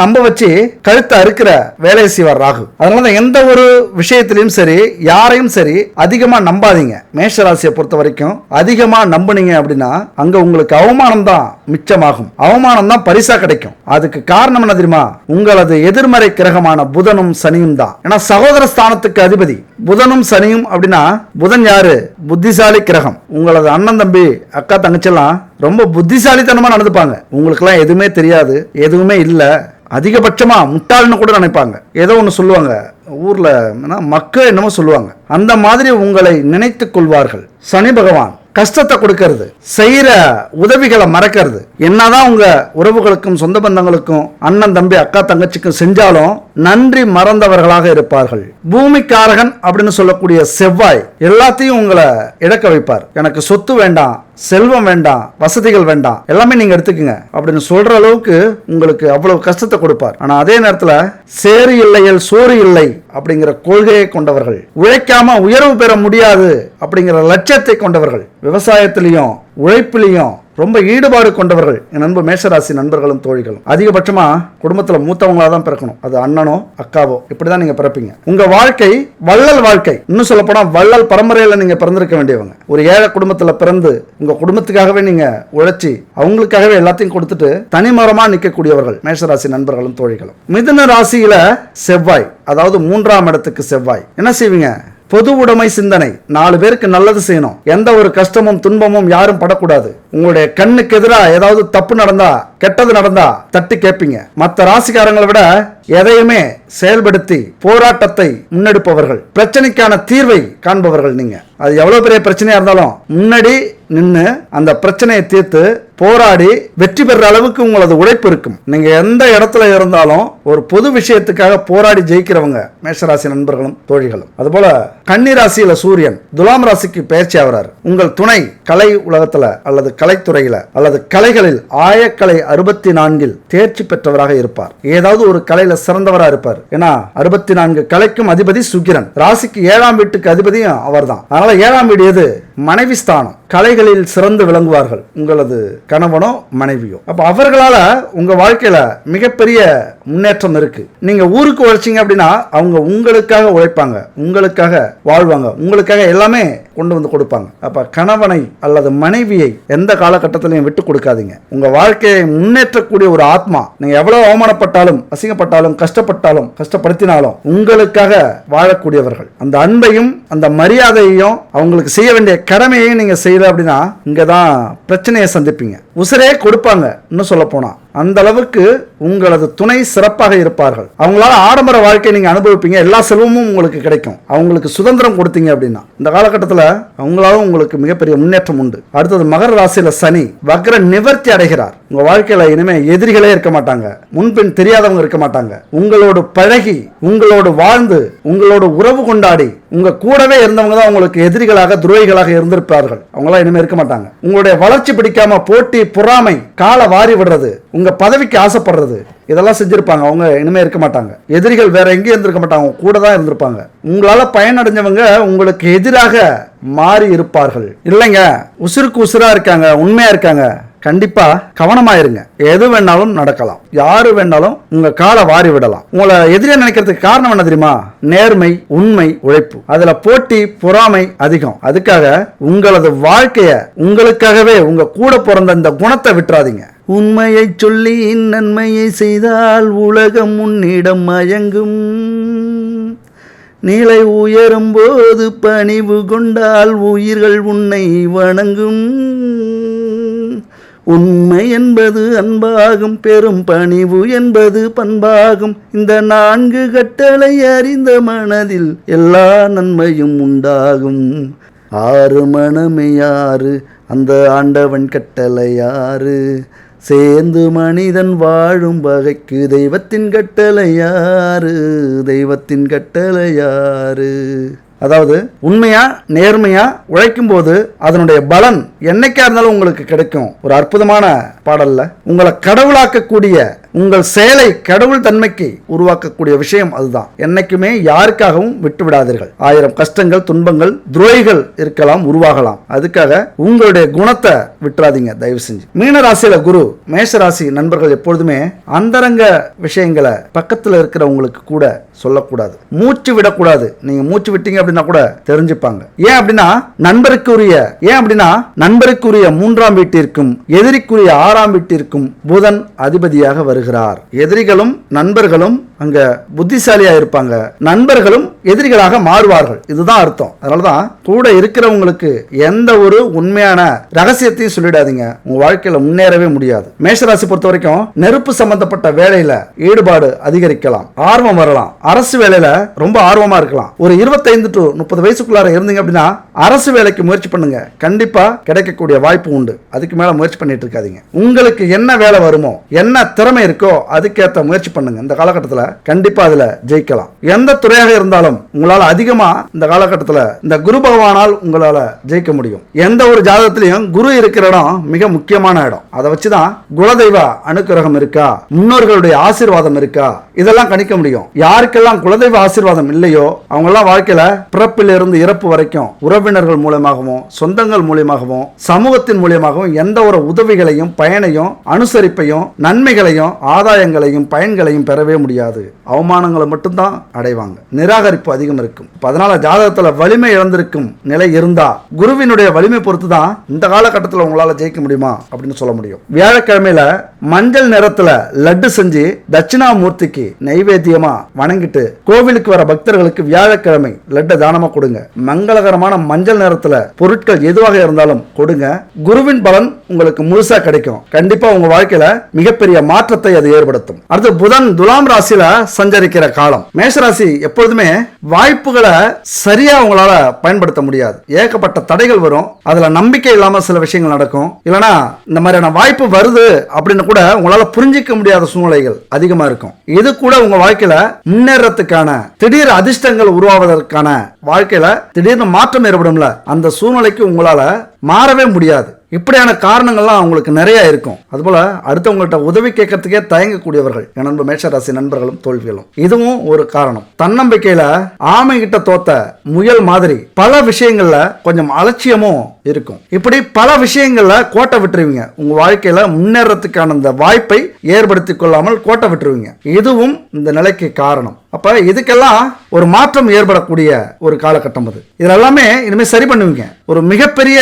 நம்ப வச்சு கழுத்தை அறுக்கிற வேலையை செய்வார் ராகு. அதனாலதான் எந்த ஒரு விஷயத்திலையும் சரி யாரையும் சரி அதிகமா நம்பாதீங்க. மேஷராசியை பொறுத்த வரைக்கும் அதிகமா நம்புனீங்க அப்படின்னா அங்க உங்களுக்கு அவமானம் தான் மிச்சமாகும். அவமானம் தான் பரிசா கிடைக்கும். அதுக்கு காரணம் என்ன தெரியுமா? உங்களது எதிர்மறை கிரகமான புதனும் சனியும் தான். ஏன்னா சகோதர ஸ்தானத்துக்கு அதிபதி. புதனும் சனியும் அப்படின்னா புதன் யாரு? புத்திசாலி கிரகம். உங்களது அண்ணன் தம்பி அக்கா தங்கச்செல்லாம் ரொம்ப புத்திசாலித்தனமா நடந்துப்பாங்க. உங்களுக்குலாம் எதுவுமே தெரியாது எதுவுமே இல்லை. அதிகபட்சமா முட்டாள்னு கூட நினைப்பாங்க. ஏதோ ஒன்று சொல்லுவாங்க. ஊரில் என்ன, மக்கள் என்னமோ சொல்லுவாங்க. அந்த மாதிரி உங்களை நினைத்து கொள்வார்கள். சனி பகவான் கஷ்டத்தை கொடுக்கறது செய்கிற உதவிகளை மறக்கிறது. என்னதான் உங்க உறவுகளுக்கும் சொந்த பந்தங்களுக்கும் அண்ணன் தம்பி அக்கா தங்கச்சிக்கும் செஞ்சாலும் நன்றி மறந்தவர்களாக இருப்பார்கள். பூமிக்காரகன் அப்படின்னு சொல்லக்கூடிய செவ்வாய் எல்லாத்தையும் உங்களை இழக்க வைப்பார். எனக்கு சொத்து வேண்டாம் செல்வம் வேண்டாம் வசதிகள் வேண்டாம் எல்லாமே நீங்க எடுத்துக்கங்க. அப்படின்னு சொல்ற அளவுக்கு உங்களுக்கு அவ்வளவு கஷ்டத்தை கொடுப்பார். ஆனா அதே நேரத்துல சேறு இல்லையல் சோறு இல்லை அப்படிங்கிற கொள்கையை கொண்டவர்கள் உழைக்காம உயர்வு பெற முடியாது அப்படிங்கிற லட்சியத்தை கொண்டவர்கள் விவசாயத்திலையும் உழைப்பிலையும் ரொம்ப ஈடுபாடு கொண்டவர்கள் என் அன்பு மேஷராசி நண்பர்களும் தோழிகளும். அதிகபட்சமா குடும்பத்துல மூத்தவங்களா தான் பிறக்கணும். அது அண்ணனோ அக்காவோ இப்படிதான் நீங்க பிறப்பீங்க. உங்க வாழ்க்கை வள்ளல் வாழ்க்கை. இன்னும் சொல்ல போனா வள்ளல் பரம்பரையில நீங்க பிறந்திருக்க வேண்டியவங்க. ஒரு ஏழை குடும்பத்துல பிறந்து உங்க குடும்பத்துக்காகவே நீங்க உழைச்சி அவங்களுக்காகவே எல்லாத்தையும் கொடுத்துட்டு தனிமரமா நிற்கக்கூடியவர்கள் மேஷராசி நண்பர்களும் தோழிகளும். மிதுன ராசியில செவ்வாய் அதாவது மூன்றாம் இடத்துக்கு செவ்வாய். என்ன செய்வீங்க? பொது உடைமை சிந்தனை. நாலு பேருக்கு நல்லது செய்யணும். எந்த ஒரு கஷ்டமும் துன்பமும் யாரும் படக்கூடாது. உங்களுடைய கண்ணுக்கு எதிராக ஏதாவது தப்பு நடந்தா கெட்டது நடந்தா தட்டி கேட்பீங்க மற்ற ராசிக்காரங்களை விட எதையுமே செயல்படுத்தி போராட்டத்தை முன்னெடுப்பவர்கள் பிரச்சனைக்கான தீர்வை காண்பவர்கள் நீங்க. அது எவ்வளவு பெரிய பிரச்சனையா இருந்தாலும் முன்னாடி நின்று அந்த பிரச்சனையை தீர்த்து போராடி வெற்றி பெற அளவுக்கு உங்களது உழைப்பு இருக்கும். நீங்க எந்த இடத்துல இருந்தாலும் ஒரு பொது விஷயத்துக்காக போராடி ஜெயிக்கிறவங்க மேஷராசி நண்பர்களும் தோழிகளும். அதுபோல கன்னி ராசியில சூரியன் துலாம் ராசிக்கு பயிற்சி ஆகிறார். உங்கள் துணை கலை உலகத்துல அல்லது கலைத்துறையில அல்லது கலைகளில் ஆயக்கலை அறுபத்தி நான்கில் தேர்ச்சி பெற்றவராக இருப்பார். ஏதாவது ஒரு கலையில சிறந்தவரா இருப்பார். ஏன்னா அறுபத்தி நான்கு கலைக்கும் அதிபதி சுக்கிரன். ராசிக்கு ஏழாம் வீட்டுக்கு அதிபதியும் அவர்தான். அதனால ஏழாம் வீடு எது? மனைவி ஸ்தானம். கலைகளில் சிறந்து விளங்குவார்கள். உங்களது கணவனோ மனைவியோ. அப்ப அவர்களால உங்க வாழ்க்கையில மிகப்பெரிய முன்னேற்றம் இருக்கு. நீங்க ஊருக்கு உழைச்சீங்க அப்படின்னா அவங்க உங்களுக்காக உழைப்பாங்க. உங்களுக்காக வாழ்வாங்க. உங்களுக்காக எல்லாமே கொண்டு வந்து கொடுப்பாங்க. அப்ப கணவனை அல்லது மனைவியை எந்த காலகட்டத்திலையும் விட்டு கொடுக்காதீங்க. உங்க வாழ்க்கையை முன்னேற்றக்கூடிய ஒரு ஆத்மா நீங்க எவ்வளவு அவமானப்பட்டாலும் அசிங்கப்பட்டாலும் கஷ்டப்பட்டாலும் கஷ்டப்படுத்தினாலும் உங்களுக்காக வாழக்கூடியவர்கள். அந்த அன்பையும் அந்த மரியாதையையும் அவங்களுக்கு செய்ய வேண்டிய கடமையையும் நீங்க அப்படின்னா இங்கதான் பிரச்சனையை சந்திப்பீங்க. உசிரே கொடுப்பாங்க. இன்னும் சொல்ல போனா அந்த அளவுக்கு உங்களது துணை சிறப்பாக இருப்பார்கள். அவங்களால ஆடம்பர வாழ்க்கை நீங்க அனுபவிப்பீங்க. எல்லா செல்வமும் உங்களுக்கு கிடைக்கும். அவங்களுக்கு சுதந்திரம் கொடுத்தீங்க அப்படின்னா இந்த காலகட்டத்தில் அவங்களால உங்களுக்கு மிகப்பெரிய முன்னேற்றம் உண்டு. அடுத்தது மகர ராசியில சனி வக்ர நிவர்த்தி அடைகிறார். உங்க வாழ்க்கையில இனிமே எதிரிகளே இருக்க மாட்டாங்க. முன்பின் தெரியாதவங்க இருக்க மாட்டாங்க. உங்களோடு பழகி உங்களோடு வாழ்ந்து உங்களோடு உறவு கொண்டாடி உங்க கூடவே இருந்தவங்க தான் உங்களுக்கு எதிரிகளாக துரோகிகளாக இருந்திருப்பார்கள். அவங்களாம் இனிமே இருக்க மாட்டாங்க. உங்களுடைய வளர்ச்சி பிடிக்காம போட்டி பொறாமை காலை வாரி விடுறது உங்க பதவிக்கு ஆசைப்படுறது. இதெல்லாம் செஞ்சிருப்பாங்க. அவங்க இனிமே இருக்க மாட்டாங்க. எதிரிகள் வேற எங்கேயும் இருந்திருக்க மாட்டாங்க. கூட தான் இருந்திருப்பாங்க. உங்களால பயனடைஞ்சவங்க உங்களுக்கு எதிராக மாறி இருப்பார்கள். இல்லைங்க. உசுருக்கு உசுரா இருக்காங்க. உண்மையா இருக்காங்க. கண்டிப்பா கவனமாயிருங்க. எது வேணாலும் நடக்கலாம். யாரு வேணாலும் உங்க காலை வாரி விடலாம். உங்களை எதிரியா நினைக்கிறதுக்கு காரணம் என்ன தெரியுமா? நேர்மை உண்மை உழைப்பு. அதுல போட்டி பொறாமை அதிகம். அதுக்காக உங்களது வாழ்க்கைய உங்களுக்காகவே உங்க கூட பிறந்த இந்த குணத்தை விட்டுறாதீங்க. உண்மையை சொல்லி நன்மையை செய்தால் உலகம் உன்னிடம் மயங்கும். நிலை உயரும் போது பணிவு கொண்டால் உயிர்கள் உன்னை வணங்கும். உண்மை என்பது அன்பாகும் பெரும் பணிவு என்பது பண்பாகும். இந்த நான்கு கட்டளை அறிந்த மனதில் எல்லா நன்மையும் உண்டாகும். ஆறு மனமே யாரு? அந்த ஆண்டவன் கட்டளை யாரு? சேர்ந்து மனிதன் வாழும் வகைக்கு தெய்வத்தின் கட்டளையாறு தெய்வத்தின் கட்டளையாறு அதாவது உண்மையா நேர்மையா உழைக்கும் போது அதனுடைய பலன் என்னைக்கா இருந்தாலும் உங்களுக்கு கிடைக்கும். ஒரு அற்புதமான பாடல்ல. உங்களை கடவுளாக்கக்கூடிய உங்கள் செயலை கடவுள் தன்மைக்கு உருவாக்கக்கூடிய விஷயம் அதுதான். என்னைக்குமே யாருக்காகவும் விட்டு விடாதீர்கள் ஆயிரம் கஷ்டங்கள் துன்பங்கள் துரோகிகள் இருக்கலாம் உருவாகலாம். அதுக்காக உங்களுடைய குணத்தை விட்டுறாதீங்க தயவு செஞ்சு. மீன ராசியில குரு மேஷ ராசி நண்பர்கள் எப்பொழுதுமே அந்தரங்க விஷயங்களை பக்கத்துல இருக்கிறவங்களுக்கு கூட சொல்லக்கூடாது. மூச்சு விடக்கூடாது. நீங்க மூச்சு விட்டீங்க அப்படின்னா கூட தெரிஞ்சுப்பாங்க. ஏன் அப்படின்னா நண்பருக்குரிய ஏன் அப்படின்னா நண்பருக்குரிய மூன்றாம் வீட்டிற்கும் எதிரிக்குரிய ஆறாம் வீட்டிற்கும் புதன் அதிபதியாக வருகிறார். எதிரிகளும் நண்பர்களும் அங்க புத்திசாலியா இருப்பாங்க. நண்பர்களும் எதிரிகளாக மாறுவார்கள். இதுதான் அர்த்தம். அதனாலதான் கூட இருக்கிறவங்களுக்கு எந்த ஒரு உண்மையான ரகசியத்தையும் சொல்லிடாதீங்க. உங்க வாழ்க்கையில முன்னேறவே முடியாது. மேஷராசி பொறுத்த வரைக்கும் நெருப்பு சம்பந்தப்பட்ட வேலையில ஈடுபாடு அதிகரிக்கலாம். ஆர்வம் வரலாம். அரசு வேலையில ரொம்ப ஆர்வமா இருக்கலாம். ஒரு இருபத்தைந்து டு முப்பது வயசுக்குள்ளார இருந்தீங்க அப்படின்னா அரசு வேலைக்கு முயற்சி பண்ணுங்க. கண்டிப்பா கிடைக்கக்கூடிய வாய்ப்பு உண்டு. அதுக்கு மேல முயற்சி பண்ணிட்டு இருக்காதீங்க. உங்களுக்கு என்ன வேலை வருமோ என்ன திறமை இருக்கோ அதுக்கேற்ற முயற்சி பண்ணுங்க. இந்த காலகட்டத்தில் கண்டிப்பா அதுல ஜெயிக்கலாம். எந்த துறையாக இருந்தாலும் உங்களால அதிகமா இந்த காலகட்டத்தில் இந்த குரு பகவானால் உங்களால ஜெயிக்க முடியும். எந்த ஒரு ஜாதகத்திலையும் குரு இருக்கிற இடம் மிக முக்கியமான இடம். அதை வச்சுதான் குலதெய்வ அனுக்கிரகம் இருக்கா? முன்னோர்களுடைய ஆசீர்வாதம் இருக்கா? இதெல்லாம் கணிக்க முடியும். யாருக்கெல்லாம் குலதெய்வ ஆசீர்வாதம் இல்லையோ அவங்க எல்லாம் வாழ்க்கையில பிறப்பிலிருந்து இறப்பு வரைக்கும் உறவினர்கள் மூலமாகவும் சொந்தங்கள் மூலியமாகவும் சமூகத்தின் மூலியமாகவும் எந்த ஒரு உதவிகளையும் பயனையும் அனுசரிப்பையும் நன்மைகளையும் ஆதாயங்களையும் பயன்களையும் பெறவே முடியாது. கிடையாது. அவமானங்களை மட்டும்தான் அடைவாங்க. நிராகரிப்பு அதிகம் இருக்கும். அதனால ஜாதகத்துல வலிமை இழந்திருக்கும் நிலை இருந்தா குருவினுடைய வலிமை பொறுத்து தான் இந்த காலகட்டத்தில் உங்களால ஜெயிக்க முடியுமா அப்படின்னு சொல்ல முடியும். வியாழக்கிழமையில மஞ்சள் நிறத்துல லட்டு செஞ்சு தட்சிணாமூர்த்திக்கு நைவேத்தியமா வணங்கிட்டு கோவிலுக்கு வர பக்தர்களுக்கு வியாழக்கிழமை லட்டை தானமா கொடுங்க. மங்களகரமான மஞ்சள் நிறத்துல பொருட்கள் எதுவாக இருந்தாலும் கொடுங்க. குருவின் பலன் உங்களுக்கு முழுசா கிடைக்கும். கண்டிப்பா உங்க வாழ்க்கையில மிகப்பெரிய மாற்றத்தை அது ஏற்படுத்தும். அடுத்து புதன் துலாம் ராசியில சஞ்சரிக்கிற காலம். மேஷராசி எப்பொழுதுமே வாய்ப்புகளை சரியா உங்களால பயன்படுத்த முடியாது. ஏகப்பட்ட தடைகள் வரும். அதுல நம்பிக்கை இல்லாம சில விஷயங்கள் நடக்கும். இல்லனா இந்த மாதிரியான வாய்ப்பு வருது அப்படின்னு கூட உங்களால புரிஞ்சிக்க முடியாத சூழ்நிலைகள் அதிகமா இருக்கும். இது கூட உங்க வாழ்க்கையில முன்னேறத்துக்கான திடீர் அதிர்ஷ்டங்கள் உருவாவதற்கான வாழ்க்கையில திடீர்னு மாற்றம் ஏற்படும்ல. அந்த சூழ்நிலைக்கு உங்களால மாறவே முடியாது. இப்படியான காரணங்கள்லாம் அவங்களுக்கு நிறைய இருக்கும். அதுபோல அடுத்தவங்கள்ட்ட உதவி கேட்கறதுக்கே தயங்கக்கூடியவர்கள் என் நண்பர் மேஷராசி நண்பர்களும் தோல்விகளும். இதுவும் ஒரு காரணம். தன்னம்பிக்கையில ஆமை கிட்ட தோத்த முயல் மாதிரி பல விஷயங்கள்ல கொஞ்சம் அலட்சியமும் இருக்கும். இப்படி பல விஷயங்கள்ல கோட்டை விட்டுருவீங்க. உங்க வாழ்க்கையில முன்னேறத்துக்கான இந்த வாய்ப்பை ஏற்படுத்தி கொள்ளாமல் கோட்டை விட்டுருவீங்க. இதுவும் இந்த நிலைக்கு காரணம். அப்ப இதுக்கெல்லாம் ஒரு மாற்றம் ஏற்படக்கூடிய ஒரு காலகட்டம் அது. இதெல்லாமே இனிமேல் சரி பண்ணுவீங்க. ஒரு மிகப்பெரிய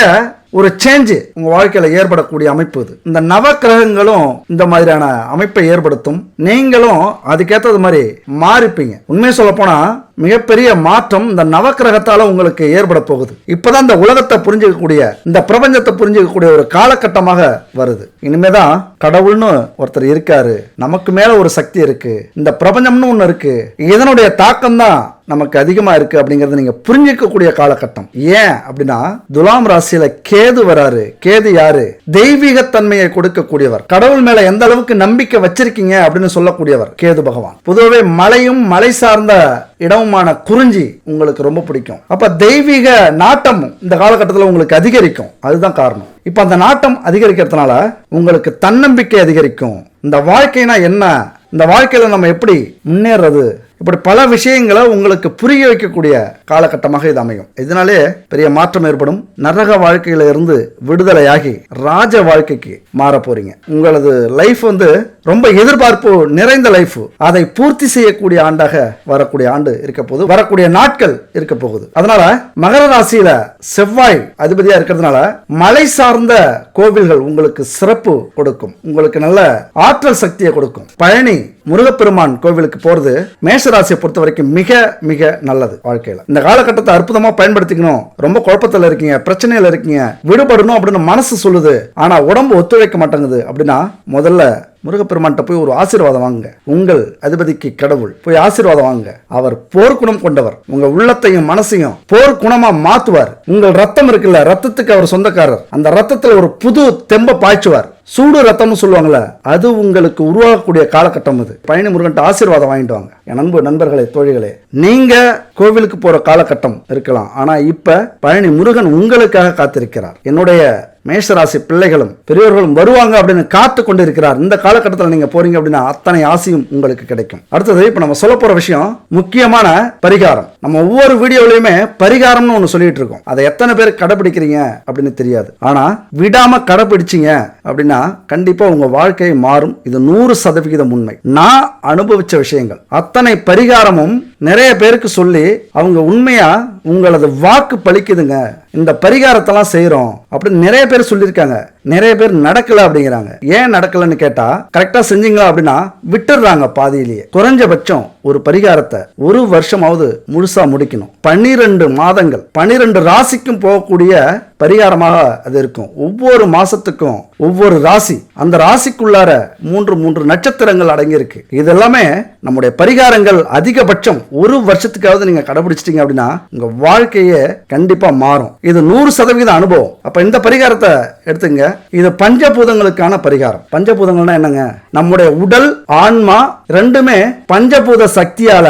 ஒரு சேஞ்சு உங்க வாழ்க்கையில ஏற்படக்கூடிய அமைப்பு இது. இந்த நவ கிரகங்களும் இந்த மாதிரியான அமைப்பை ஏற்படுத்தும். நீங்களும் அதுக்கேற்றது மாதிரி மாறிப்பீங்க. உண்மையை சொல்ல போனா மிகப்பெரிய மாற்றம் இந்த நவக்கிரகத்தால உங்களுக்கு ஏற்பட போகுது. இப்பதான் இந்த உலகத்தை புரிஞ்சுக்கக்கூடிய இந்த பிரபஞ்சத்தை புரிஞ்சுக்கக்கூடிய ஒரு காலகட்டமாக வருது. இனிமேதான் கடவுள்னு ஒருத்தர் இருக்காரு. நமக்கு மேல ஒரு சக்தி இருக்கு. இந்த பிரபஞ்சம்னு ஒன்று இருக்கு. இதனுடைய தாக்கம் தான் நமக்கு அதிகமா இருக்கு அப்படிங்கறத நீங்க புரிஞ்சிக்கக்கூடிய காலகட்டம். ஏன் அப்படின்னா துலாம் ராசியில கேது வராரு. கேது யாரு? தெய்வீக தன்மையை கொடுக்கக்கூடியவர். கடவுள் மேல எந்த அளவுக்கு நம்பிக்கை வச்சிருக்கீங்க அப்படின்னு சொல்லக்கூடியவர் கேது பகவான். பொதுவாகவே மலையும் மலை சார்ந்த இடமுமான குறிஞ்சி உங்களுக்கு ரொம்ப பிடிக்கும். அப்ப தெய்வீக நாட்டம் இந்த காலகட்டத்தில் உங்களுக்கு அதிகரிக்கும். அதுதான் காரணம். இப்ப அந்த நாட்டம் அதிகரிக்கிறதுனால உங்களுக்கு தன்னம்பிக்கை அதிகரிக்கும். இந்த வாழ்க்கைனா என்ன? இந்த வாழ்க்கையில நம்ம எப்படி முன்னேறது? இப்படி பல விஷயங்களை உங்களுக்கு புரிய வைக்கக்கூடிய காலகட்டமாக இது அமையும். இதனாலே பெரிய மாற்றம் ஏற்படும். நரக வாழ்க்கையில இருந்து விடுதலையாகி ராஜ வாழ்க்கைக்கு மாற போறீங்க. உங்களது லைஃப் வந்து ரொம்ப எதிர்பார்ப்பு நிறைந்த லைஃப் அதை பூர்த்தி செய்யக்கூடிய ஆண்டாக வரக்கூடிய ஆண்டு இருக்க போகுது. வரக்கூடிய நாட்கள் இருக்க போகுது. அதனால மகர ராசியில செவ்வாய் அதிபதியா இருக்கிறதுனால மலை சார்ந்த கோவில்கள் உங்களுக்கு சிறப்பு கொடுக்கும். உங்களுக்கு நல்ல ஆற்றல் சக்தியை கொடுக்கும். பழனி முருகப்பெருமான் கோவிலுக்கு போறது ராசியை பொறுத்த வரைக்கும் மிக மிக நல்லது வாழ்க்கையில. இந்த காலகட்டத்தை அற்புதமா பயன்படுத்திக்கணும். ரொம்ப குழப்பத்துல இருக்கீங்க பிரச்சனையில இருக்கீங்க விடுபடணும் அப்படின்னு மனசு சொல்லுது. ஆனா உடம்பு ஒத்துழைக்க மாட்டேங்குது அப்படின்னா முதல்ல முருகப்பெருமான்கிட்ட போய் ஒரு ஆசீர்வாதம் வாங்குங்க. உங்கள் அதிபதிக்கு கடவுள் போய் ஆசீர்வாதம் வாங்குங்க. அவர் போர்க்குணம் கொண்டவர். உங்க உள்ளத்தையும் மனசையும் போர் குணமா மாத்துவார். உங்கள் ரத்தம் இருக்குல்ல ரத்தத்துக்கு அவர் சொந்தக்காரர். அந்த ரத்தத்துல ஒரு புது தெம்ப பாய்ச்சுவார். சூடு ரத்தம்னு சொல்லுவாங்கள்ல அது உங்களுக்கு உருவாகக்கூடிய காலகட்டம் அது. பழனி முருகன்ட்ட ஆசீர்வாதம் வாங்கிட்டு வாங்க. என் நண்பு நண்பர்களே தோழிகளே நீங்க கோவிலுக்கு போற காலகட்டம் இருக்கலாம். ஆனா இப்ப பழனி முருகன் உங்களுக்காக காத்திருக்கிறார். என்னுடைய மேஷராசி பிள்ளைகளும் பெரியவர்களும் வருவாங்க அப்படின்னு காத்து கொண்டு இருக்கிறார் இந்த காலகட்டத்தில் நீங்க போறீங்க அப்படின்னா அத்தனை ஆசையும் உங்களுக்கு கிடைக்கும். அடுத்தது இப்ப நம்ம சொல்ல போற விஷயம் முக்கியமான பரிகாரம். நம்ம ஒவ்வொரு வீடியோலயுமே பரிகாரம்னு ஒன்று சொல்லிட்டு இருக்கோம். அதை எத்தனை பேர் கடைபிடிக்கிறீங்க அப்படின்னு தெரியாது. ஆனா விடாம கடைபிடிச்சிங்க அப்படின்னா கண்டிப்பா உங்க வாழ்க்கை மாறும். இது நூறு சதவிகிதம் உண்மை. நான் அனுபவிச்ச விஷயங்கள் அத்தனை பரிகாரமும் நிறைய பேருக்கு சொல்லி அவங்க உண்மையா உங்களது வாக்கு பலிக்குதுங்க இந்த பரிகாரத்தெல்லாம் செய்கிறோம் அப்படின்னு நிறைய பேர் சொல்லியிருக்காங்க. நிறைய பேர் நடக்கல அப்படிங்கிறாங்க. ஏன் நடக்கலன்னு கேட்டா கரெக்டா செஞ்சீங்களா அப்படின்னா விட்டுடுறாங்க பாதியிலேயே. குறைஞ்சபட்சம் ஒரு பரிகாரத்தை ஒரு வருஷமாவது முழுசா முடிக்கணும். பன்னிரெண்டு மாதங்கள் பன்னிரெண்டு ராசிக்கும் போகக்கூடிய பரிகாரமாக அது இருக்கும். ஒவ்வொரு மாசத்துக்கும் ஒவ்வொரு ராசி அந்த ராசிக்குள்ளார மூன்று மூன்று நட்சத்திரங்கள் அடங்கியிருக்கு. இதெல்லாமே நம்முடைய பரிகாரங்கள் அதிகபட்சம் ஒரு வருஷத்துக்காவது நீங்க கடைபிடிச்சிட்டீங்க அப்படின்னா உங்க வாழ்க்கையே கண்டிப்பா மாறும். இது நூறு சதவீத அனுபவம். அப்ப இந்த பரிகாரத்தை எடுத்துங்க. இது பஞ்சபூதங்களுக்கான பரிகாரம். பஞ்சபூதங்கள்னா என்னங்க? நம்முடைய உடல் ஆன்மா ரெண்டுமே பஞ்சபூத சக்தியால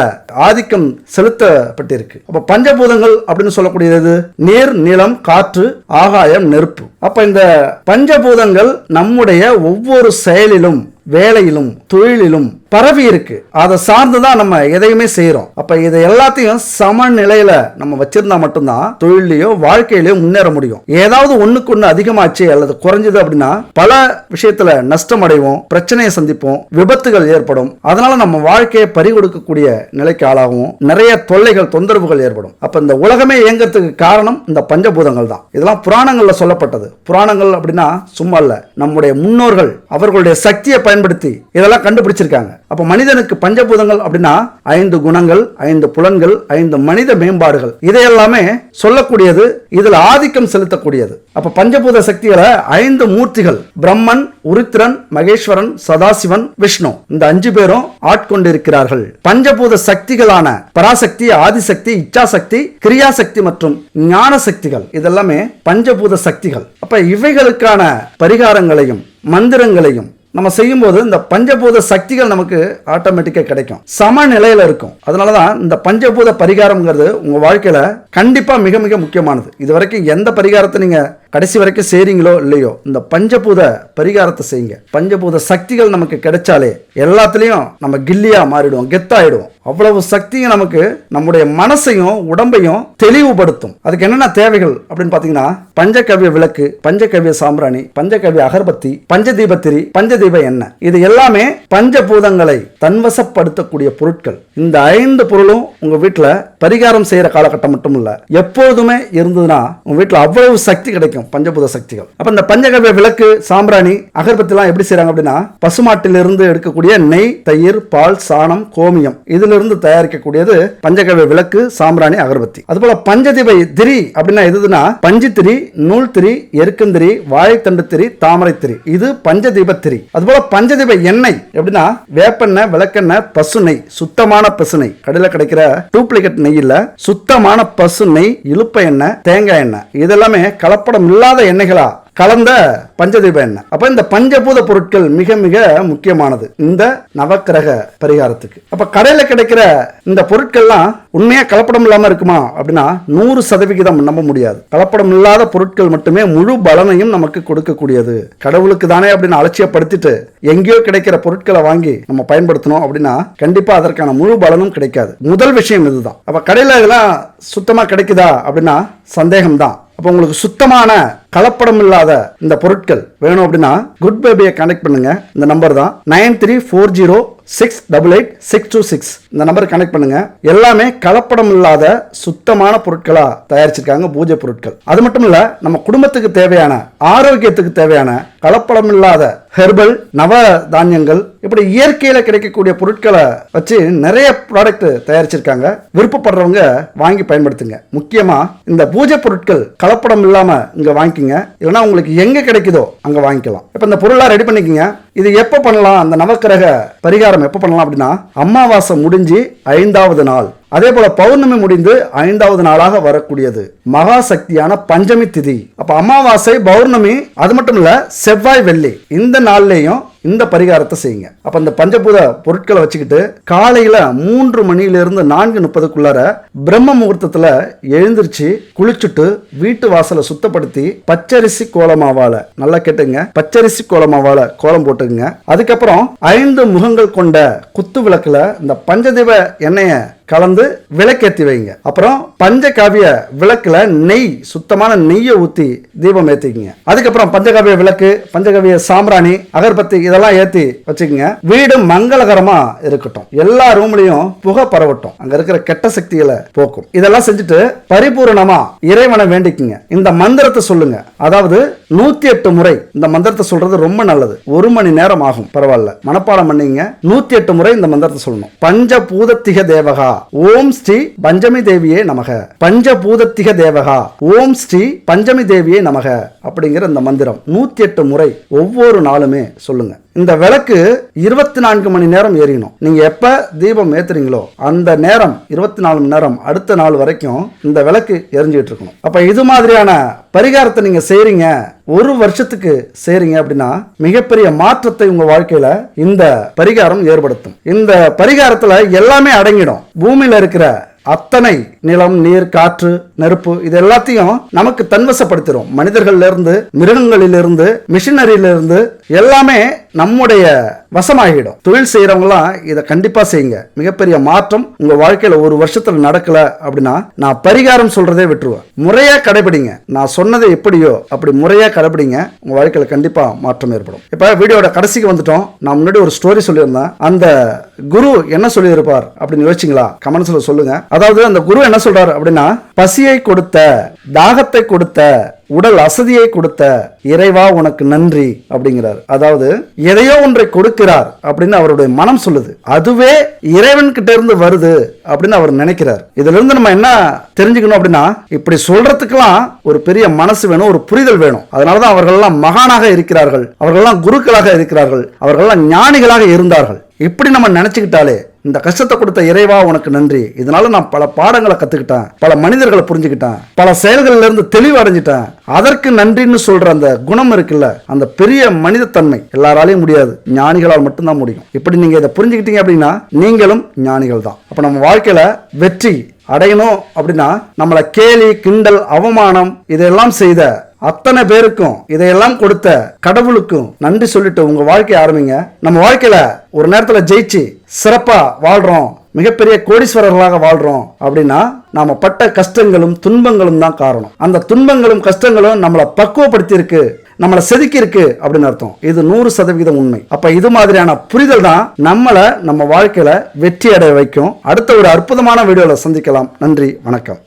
ஆதிக்கம் செலுத்தப்பட்டிருக்கு. அப்ப பஞ்சபூதங்கள் அப்படின்னு சொல்லக்கூடியது நீர் நிலம் காற்று ஆகாயம் நெருப்பு. அப்ப இந்த பஞ்சபூதங்கள் நம்முடைய ஒவ்வொரு செயலிலும் வேலையிலும் தொழிலிலும் பரவி இருக்கு. அதை சார்ந்து தான் நம்ம எதையுமே செய்யறோம் அப்ப இது எல்லாத்தையும் சமநிலையில நம்ம வச்சிருந்தா மட்டும்தான் தொழிலையோ வாழ்க்கையிலயோ முன்னேற முடியும். ஏதாவது ஒண்ணுக்கு ஒண்ணு அதிகமாச்சு அல்லது குறைஞ்சது அப்படின்னா பல விஷயத்துல நஷ்டம் அடைவோம் பிரச்சனையை சந்திப்போம் விபத்துகள் ஏற்படும். அதனால நம்ம வாழ்க்கையை பறிகொடுக்கக்கூடிய நிலைக்கு ஆளாகவும் நிறைய தொல்லைகள் தொந்தரவுகள் ஏற்படும். அப்ப இந்த உலகமே இயங்குறதுக்கு காரணம் இந்த பஞ்சபூதங்கள் தான். இதெல்லாம் புராணங்கள்ல சொல்லப்பட்டது. புராணங்கள் அப்படின்னா சும்மா இல்ல. நம்முடைய முன்னோர்கள் அவர்களுடைய சக்தியை பயன்படுத்தி இதெல்லாம் கண்டுபிடிச்சிருக்காங்க. அப்ப மனிதனுக்கு பஞ்சபூதங்கள் அப்படின்னா ஐந்து குணங்கள் ஐந்து புலன்கள் ஐந்து மனித மேம்பாடுகள். இதையெல்லாமே சொல்லக்கூடியது இதுல ஆதிக்கம் செலுத்தக்கூடியது. அப்ப பஞ்சபூத சக்திகளை ஐந்து மூர்த்திகள் பிரம்மன் உருத்திரன் மகேஸ்வரன் சதாசிவன் விஷ்ணு. இந்த அஞ்சு பேரும் ஆட்கொண்டிருக்கிறார்கள். பஞ்சபூத சக்திகளான பராசக்தி ஆதிசக்தி இச்சாசக்தி கிரியாசக்தி மற்றும் ஞான சக்திகள் இதெல்லாமே பஞ்சபூத சக்திகள். அப்ப இவைகளுக்கான பரிகாரங்களையும் மந்திரங்களையும் நம்ம செய்யும்போது இந்த பஞ்சபூத சக்திகள் நமக்கு ஆட்டோமேட்டிக்காக கிடைக்கும். சமநிலையில் இருக்கும். அதனால தான் இந்த பஞ்சபூத பரிகாரம்ங்கிறது உங்கள் வாழ்க்கையில் கண்டிப்பாக மிக மிக முக்கியமானது. இது வரைக்கும் எந்த பரிகாரத்தை நீங்கள் கடைசி வரைக்கும் செய்கிறீங்களோ இல்லையோ இந்த பஞ்சபூத பரிகாரத்தை செய்யுங்க. பஞ்சபூத சக்திகள் நமக்கு கிடைச்சாலே எல்லாத்துலேயும் நம்ம கில்லியாக மாறிடுவோம் கெத்தாயிடுவோம். அவ்வளவு சக்தியும் நமக்கு நம்முடைய மனசையும் உடம்பையும் தெளிவுபடுத்தும். அதுக்கு என்னென்ன தேவைகள் அப்படின்னு பார்த்தீங்கன்னா பஞ்சகவ்ய விளக்கு பஞ்சகவ்ய சாம்பிராணி பஞ்சகவ்ய அகர்பத்தி பஞ்சதீபத்திரி பஞ்சதீப எண்ணெய். இது எல்லாமே பஞ்சபூதங்களை தன்வசப்படுத்தக்கூடிய பொருட்கள். இந்த ஐந்து பொருளும் உங்க வீட்டில் பரிகாரம் செய்யற காலகட்டம் மட்டும் இல்ல எப்போதுமே இருந்ததுன்னா உங்க வீட்டில் அவ்வளவு சக்தி கிடைக்கும் பஞ்சபூத சக்திகள். அப்ப இந்த பஞ்சகவிய விளக்கு சாம்பிராணி அகர்பத்தி எல்லாம் எப்படி செய்யறாங்க அப்படின்னா பசுமாட்டிலிருந்து எடுக்கக்கூடிய நெய் தயிர் பால் சாணம் கோமியம். இதுல இருந்து தயாரிக்கக்கூடியது பஞ்சகவ்ய விளக்கு சாம்பிராணி அகர்பத்தி. அதுபோல பஞ்சதிபை திரி அப்படின்னா எதுனா பஞ்சுத்திரி நூல் திரி எருக்கந்திரி வாழைத்தண்டு திரி தாமரை திரி இது பஞ்சதீப திரி. அதுபோல பஞ்சதீப எண்ணெய் எப்படின்னா? வேப்பெண்ணெய் விளக்கெண்ணெய் பசு நெய் சுத்தமான பசு நெய் கடையில் கிடைக்கிற டூப்ளிகேட் நெய் இல்ல சுத்தமான பசு நெய் இழுப்ப எண்ணெய் தேங்காய் எண்ணெய். இதெல்லாமே கலப்படம் இல்லாத எண்ணெய்களா? கலந்த பஞ்சதீப எண்ணெய். அப்ப இந்த பஞ்சபூத பொருட்கள் மிக மிக முக்கியமானது. இந்த நவக்கிரக பரிகாரத்துக்கு. அப்ப கடையில கிடைக்கிற இந்த பொருட்கள்லாம் உண்மையா கலப்படம் இல்லாம இருக்குமா? அப்படின்னா நூறு சதவிகிதம் நம்ப முடியாது. கலப்படம் இல்லாத பொருட்கள் மட்டுமே முழு பலனையும் நமக்கு கொடுக்கக்கூடியது. கடவுளுக்கு தானே அப்படின்னு அலட்சியப்படுத்திட்டு எங்கேயோ கிடைக்கிற பொருட்களை வாங்கி நம்ம பயன்படுத்தணும் அப்படின்னா கண்டிப்பா அதற்கான முழு பலனும் கிடைக்காது. முதல் விஷயம் இதுதான். அப்ப கடையில இதெல்லாம் சுத்தமா கிடைக்குதா? அப்படின்னா சந்தேகம்தான். அப்போ உங்களுக்கு சுத்தமான கலப்படம் இல்லாத இந்த பொருட்கள் வேணும் அப்படின்னா குட் பேபியை கனெக்ட் பண்ணுங்க. இந்த நம்பர் தான் nine three four zero six double eight six two six. இந்த நம்பர் கனெக்ட் பண்ணுங்க. எல்லாமே கலப்படம் இல்லாத சுத்தமான பொருட்களா தயாரிச்சிருக்காங்க பூஜை பொருட்கள். அது மட்டும் இல்ல நம்ம குடும்பத்துக்கு தேவையான ஆரோக்கியத்துக்கு தேவையான கலப்படம் இல்லாத ஹெர்பல் நவ தானியங்கள் இப்படி இயற்கையில கிடைக்கக்கூடிய பொருட்களை வச்சு நிறைய ப்ராடக்ட் தயாரிச்சிருக்காங்க. விருப்பப்படுறவங்க வாங்கி பயன்படுத்துங்க. முக்கியமா இந்த பூஜை பொருட்கள் கலப்படம் இல்லாம இங்க வாங்கி வாங்கிக்கோங்க. இல்லைன்னா உங்களுக்கு எங்க கிடைக்குதோ அங்க வாங்கிக்கலாம். இப்போ இந்த பொருளாக ரெடி பண்ணிக்கோங்க. இது எப்போ பண்ணலாம்? அந்த நவக்கிரக பரிகாரம் எப்போ பண்ணலாம் அப்படின்னா அமாவாசை முடிஞ்சு ஐந்தாவது நாள். அதே போல பௌர்ணமி முடிந்து ஐந்தாவது நாளாக வரக்கூடியது. மகா சக்தியான பஞ்சமி திதி. அப்ப அமாவாசை பௌர்ணமி அது மட்டும் இல்ல செவ்வாய் வெள்ளி. இந்த நாள்லயும் இந்த பரிகாரத்தை செய்யுங்க. அப்போ இந்த பஞ்சபூத பொருட்களை வச்சுக்கிட்டு காலையில் மூன்று மணியிலிருந்து நான்கு முப்பதுக்குள்ளார பிரம்ம முகூர்த்தத்தில் எழுந்திருச்சு குளிச்சுட்டு வீட்டு வாசலை சுத்தப்படுத்தி பச்சரிசி கோலமாவால நல்லா கேட்டுங்க பச்சரிசி கோலமாவால கோலம் போட்டுக்குங்க. அதுக்கப்புறம் ஐந்து முகங்கள் கொண்ட குத்து விளக்கில் இந்த பஞ்சதீப எண்ணெயை கலந்து விளக்கேற்றி வைங்க. அப்புறம் பஞ்சகாவிய விளக்கில் நெய் சுத்தமான நெய்யை ஊற்றி தீபம் ஏற்றிக்கிங்க அதுக்கப்புறம் பஞ்சகாவிய விளக்கு பஞ்சகாவிய சாம்பிராணி அகர்பத்தி இதெல்லாம் ஏற்றி வச்சுக்கோங்க. வீடு மங்களகரமாக இருக்கட்டும். எல்லா ரூம்லையும் புகை பரவட்டும். அங்கே இருக்கிற கெட்ட சக்திகளை போக்கும். இதெல்லாம் செஞ்சுட்டு பரிபூரணமாக இறைவனை வேண்டிக்குங்க. இந்த மந்திரத்தை சொல்லுங்க. அதாவது நூற்றி எட்டு முறை இந்த மந்திரத்தை சொல்றது ரொம்ப நல்லது. ஒரு மணி நேரம் ஆகும். பரவாயில்ல. மனப்பாடம் பண்ணீங்க நூற்றி எட்டு முறை இந்த மந்திரத்தை சொல்லணும். பஞ்சபூதத்திக தேவகா. ஓம் ஸ்ரீ பஞ்சமி தேவியே நமக. பஞ்சபூதத்திக தேவகா. ஓம் ஸ்ரீ பஞ்சமி தேவியே நமக. அப்படிங்கிற இந்த மந்திரம் நூத்தி எட்டு முறை ஒவ்வொரு நாளுமே சொல்லுங்க. இந்த விளக்கு இருபத்தி நான்கு மணி நேரம் எரியணும் நீங்க எப்ப தீபம் ஏத்துறீங்களோ அந்த நேரம் இருபத்தி நாலு மணி நேரம் அடுத்த நாள் வரைக்கும் இந்த விளக்கு எரிஞ்சுட்டு இருக்கணும். அப்ப இது மாதிரியான பரிகாரத்தை நீங்க செய்றீங்க ஒரு வருஷத்துக்கு செய்றீங்க அப்படின்னா மிகப்பெரிய மாற்றத்தை உங்க வாழ்க்கையில இந்த பரிகாரம் ஏற்படுத்தும். இந்த பரிகாரத்துல எல்லாமே அடங்கிடும். பூமியில இருக்கிற அத்தனை நிலம் நீர் காற்று நெருப்பு இது எல்லாத்தையும் நமக்கு தன்வசப்படுத்திடும் மனிதர்கள்ல இருந்து மிருகங்களிலிருந்து மிஷினரியிலிருந்து எல்லாமே நம்முடைய வசமாகிடும். தொழில் செய்யறவங்களாம் இதை கண்டிப்பா செய்யுங்க. மிகப்பெரிய மாற்றம் உங்க வாழ்க்கையில ஒரு வருஷத்துல நடக்கல அப்படின்னா நான் பரிகாரம் சொல்றதே விட்டுருவேன். முறையா கடைபிடிங்க. நான் சொன்னதை எப்படியோ அப்படி முறையா கடைபிடிங்க. உங்க வாழ்க்கையில கண்டிப்பா மாற்றம் ஏற்படும். இப்ப வீடியோட கடைசிக்கு வந்துட்டோம். நான் முன்னாடி ஒரு ஸ்டோரி சொல்லியிருந்தேன். அந்த குரு என்ன சொல்லியிருப்பார் அப்படின்னு யோசிச்சிங்களா? கமெண்ட்ஸ்ல சொல்லுங்க. அதாவது அந்த குரு என்ன சொல்றாரு அப்படின்னா பசியை கொடுத்த தாகத்தை கொடுத்த உடல் அசதியை கொடுத்த இறைவா உனக்கு நன்றி அப்படிங்கிறார். அதாவது எதையோ ஒன்றை கொடுக்கிறார் அப்படின்னு அவருடைய மனம் சொல்லுது. அதுவே இறைவன் கிட்ட இருந்து வருது அப்படின்னு அவர் நினைக்கிறார். இதுல இருந்து நம்ம என்ன தெரிஞ்சுக்கணும் அப்படின்னா இப்படி சொல்றதுக்கெல்லாம் ஒரு பெரிய மனசு வேணும் ஒரு புரிதல் வேணும். அதனாலதான் அவர்கள்லாம் மகானாக இருக்கிறார்கள். அவர்கள்லாம் குருக்களாக இருக்கிறார்கள். அவர்கள்லாம் ஞானிகளாக இருந்தார்கள். இப்படி நம்ம நினச்சிக்கிட்டாலே இந்த கஷ்டத்தை கொடுத்த இறைவா உனக்கு நன்றி. இதனால நான் பல பாடங்களை கற்றுக்கிட்டேன் பல மனிதர்களை புரிஞ்சுக்கிட்டேன் பல செயல்கள்ல இருந்து தெளிவு அடைஞ்சிட்டேன். அதற்கு நன்றின்னு சொல்ற அந்த குணம் இருக்குல்ல அந்த பெரிய மனிதத்தன்மை எல்லாராலையும் முடியாது. ஞானிகளால் மட்டும்தான் முடியும். இப்படி நீங்க இதை புரிஞ்சுக்கிட்டீங்க அப்படின்னா நீங்களும் ஞானிகள் தான் அப்போ நம்ம வாழ்க்கையில வெற்றி அடையணும் அப்படின்னா நம்மளை கேலி கிண்டல் அவமானம் இதெல்லாம் செய்த அத்தனை பேருக்கும் இதையெல்லாம் கொடுத்த கடவுளுக்கும் நன்றி சொல்லிட்டு உங்க வாழ்க்கையை ஆரம்பிங்க. நம்ம வாழ்க்கையில ஒரு நேரத்துல ஜெயிச்சு சிறப்பா வாழ்றோம். மிகப்பெரிய கோடீஸ்வரர்களாக வாழ்றோம் அப்படின்னா நாம பட்ட கஷ்டங்களும் துன்பங்களும் தான் காரணம். அந்த துன்பங்களும் கஷ்டங்களும் நம்மளை பக்குவப்படுத்தி இருக்கு நம்மளை செதுக்கி இருக்கு அப்படின்னு அர்த்தம். இது நூறு சதவீதம் உண்மை. அப்ப இது மாதிரியான புரிதல் தான் நம்மளை நம்ம வாழ்க்கையில வெற்றி அடைய வைக்கும். அடுத்த ஒரு அற்புதமான வீடியோல சந்திக்கலாம். நன்றி வணக்கம்.